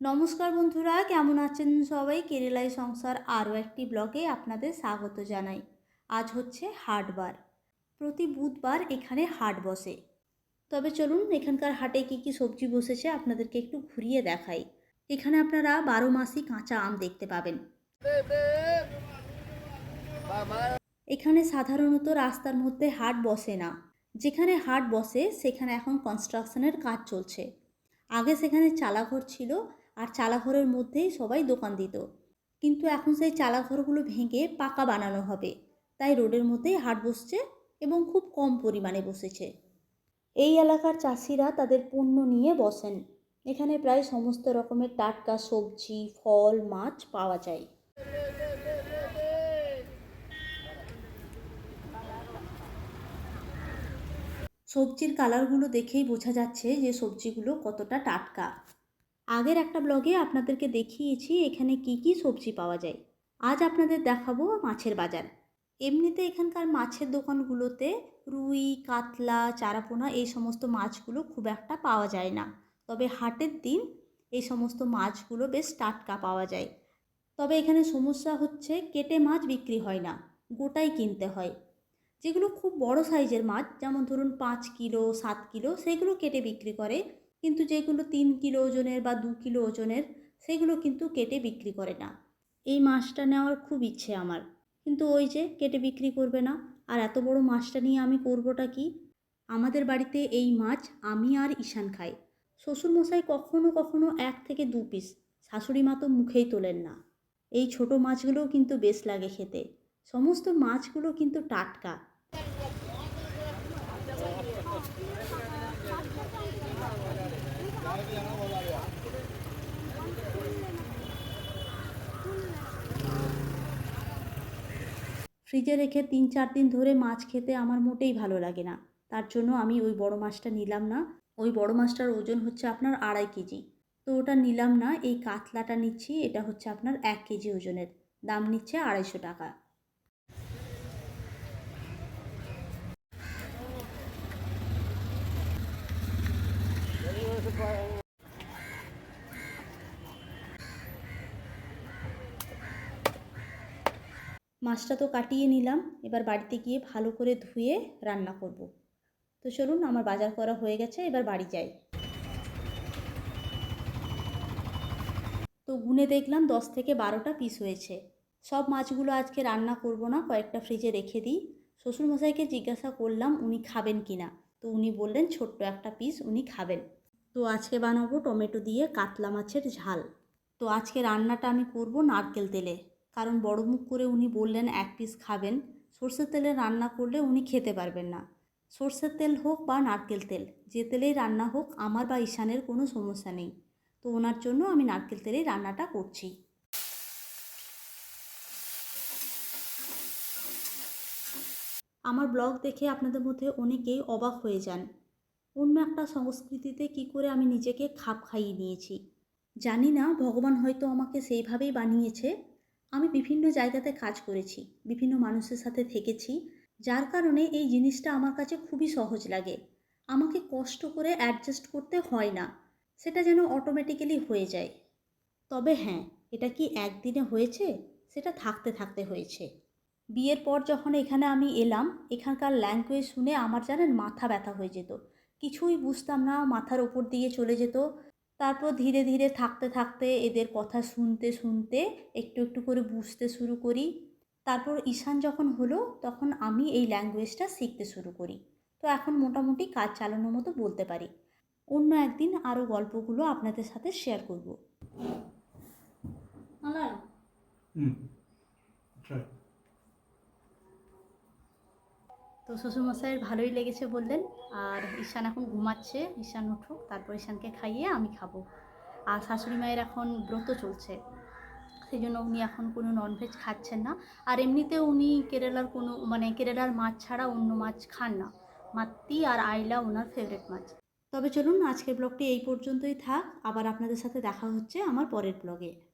নমস্কার বন্ধুরা, কেমন আছেন সবাই? কেরালাই সংসার আরও একটি ব্লগে আপনাদের স্বাগত জানাই। আজ হচ্ছে হাটবার প্রতি বুধবার এখানে হাট বসে। তবে চলুন, এখানকার হাটে কী কী সবজি বসেছে আপনাদেরকে একটু ঘুরিয়ে দেখাই। এখানে আপনারা বারো মাসই কাঁচা আম দেখতে পাবেন। এখানে সাধারণত রাস্তার মধ্যে হাট বসে না। যেখানে হাট বসে, সেখানে এখন কনস্ট্রাকশনের কাজ চলছে। আগে সেখানে চালাঘর ছিল আর চালাঘরের মধ্যেই সবাই দোকান দিত। কিন্তু এখন সেই চালাঘরগুলো ভেঙে পাকা বানানো হবে। তাই রোডের মধ্যেই হাট বসছে এবং খুব কম পরিমাণে বসেছে। এই এলাকার চাষিরা তাদের পণ্য নিয়ে বসেন। এখানে প্রায় সমস্ত রকমের টাটকা সবজি, ফল, মাছ পাওয়া যায়। সবজির কালারগুলো দেখেই বোঝা যাচ্ছে যে সবজিগুলো কতটা টাটকা। আগের একটা ব্লগে আপনাদেরকে দেখিয়েছি এখানে কি কি সবজি পাওয়া যায়। আজ আপনাদের দেখাবো মাছের বাজার। এমনিতে এখানকার মাছের দোকানগুলোতে রুই, কাতলা, চারাপোনা এই সমস্ত মাছগুলো খুব একটা পাওয়া যায় না। তবে হাটের দিন এই সমস্ত মাছগুলো বেশ টাটকা পাওয়া যায়। তবে এখানে সমস্যা হচ্ছে কেটে মাছ বিক্রি হয় না, গোটাই কিনতে হয়। যেগুলো খুব বড় সাইজের মাছ, যেমন ধরুন পাঁচ কিলো, সাত কিলো, সেগুলো কেটে বিক্রি করে কিন্তু যেগুলো তিন কিলো ওজনের বা দু কিলো ওজনের, সেগুলো কিন্তু কেটে বিক্রি করে না। এই মাছটা নেওয়ার খুব ইচ্ছে আমার। কিন্তু ওই যে কেটে বিক্রি করবে না, আর এত বড় মাছটা নিয়ে আমি করবোটা কি? আমাদের বাড়িতে এই মাছ আমি আর ঈশান খাই। শ্বশুরমশাই কখনো কখনো এক থেকে দু পিস, শাশুড়ি মা তো মুখেই তোলেন না। এই ছোট মাছগুলোও কিন্তু বেশ লাগে খেতে। সমস্ত মাছগুলো কিন্তু টাটকা। ফ্রিজে রেখে তিন চার দিন ধরে মাছ খেতে আমার মোটেই ভালো লাগে না। তার জন্য আমি ওই বড় মাছটা নিলাম না। ওই বড় মাছটার ওজন হচ্ছে আপনার আড়াই কেজি। তো ওটা নিলাম না, এই কাতলাটা নিচ্ছি, এটা হচ্ছে আপনার এক কেজি ওজনের। দাম নিচ্ছে আড়াইশো টাকা। মাছটা তো কাটিয়ে নিলাম, এবার বাড়িতে গিয়ে ভালো করে ধুয়ে রান্না করব। তো চলুন, আমার বাজার করা হয়ে গেছে, এবার বাড়ি যাই। তো গুনে দেখলাম দশ থেকে বারোটা পিস হয়েছে। সব মাছগুলো আজকে রান্না করব না, কয়েকটা ফ্রিজে রেখে দিই। শ্বশুরমশাইকে জিজ্ঞাসা করলাম, উনি খাবেন কি না তো উনি বললেন, ছোট্ট একটা পিস উনি খাবেন। তো আজকে বানাবো টমেটো দিয়ে কাতলা মাছের ঝাল। তো আজকে রান্নাটা আমি করব নারকেল তেলে। কারণ বড় মুখ করে উনি বললেন, এক পিস খাবেন। সর্ষের তেলে রান্না করলে উনি খেতে পারবেন না। সর্ষের তেল হোক বা নারকেল তেল, যে তেলেই রান্না হোক, আমার বা ঈশানের কোনো সমস্যা নেই। তো ওনার জন্য আমি নারকেল তেলেই রান্নাটা করছি। আমার ব্লগ দেখে আপনাদের মধ্যে অনেকেই অবাক হয়ে যান। অন্য একটা সংস্কৃতিতে কি করে আমি নিজেকে খাপ খাইয়ে নিয়েছি? জানি না, ভগবান হয়তো আমাকে সেইভাবেই বানিয়েছে। আমি বিভিন্ন জায়গাতে কাজ করেছি, বিভিন্ন মানুষের সাথে থেকেছি, যার কারণে এই জিনিসটা আমার কাছে খুবই সহজ লাগে। আমাকে কষ্ট করে অ্যাডজাস্ট করতে হয় না, সেটা যেন অটোমেটিক্যালি হয়ে যায়। তবে হ্যাঁ এটা কি একদিনে হয়েছে? সেটা থাকতে থাকতে হয়েছে। বিয়ের পর যখন এখানে আমি এলাম, এখানকার ল্যাঙ্গুয়েজ শুনে আমার জানেন মাথা ব্যথা হয়ে যেত। কিছুই বুঝতাম না, মাথার ওপর দিয়ে চলে যেত। তারপর ধীরে ধীরে থাকতে থাকতে এদের কথা শুনতে শুনতে একটু একটু করে বুঝতে শুরু করি তারপর ঈশান যখন হলো তখন আমি এই ল্যাঙ্গুয়েজটা শিখতে শুরু করি তো এখন মোটামুটি কাজ চালানোর মতো বলতে পারি অন্য একদিন আরও গল্পগুলো আপনাদের সাথে শেয়ার করব Mm. Try. তো শ্বশুরমশাইয়ের ভালোই লেগেছে বললেন। আর ঈশান এখন ঘুমাচ্ছে। ঈশান উঠুক, তারপর ঈশানকে খাইয়ে আমি খাব। আর শাশুড়ি মায়ের এখন ব্রত চলছে। সেই জন্য উনি এখন কোনো ননভেজ খাচ্ছেন না। আর এমনিতেও উনি কেরালার কোনো মানে কেরালার মাছ ছাড়া অন্য মাছ খান না। মাত্তি আর আইলা ওনার ফেভারেট মাছ। তবে চলুন, আজকের ব্লগটি এই পর্যন্তই থাক। আবার আপনাদের সাথে দেখা হচ্ছে আমার পরের ব্লগে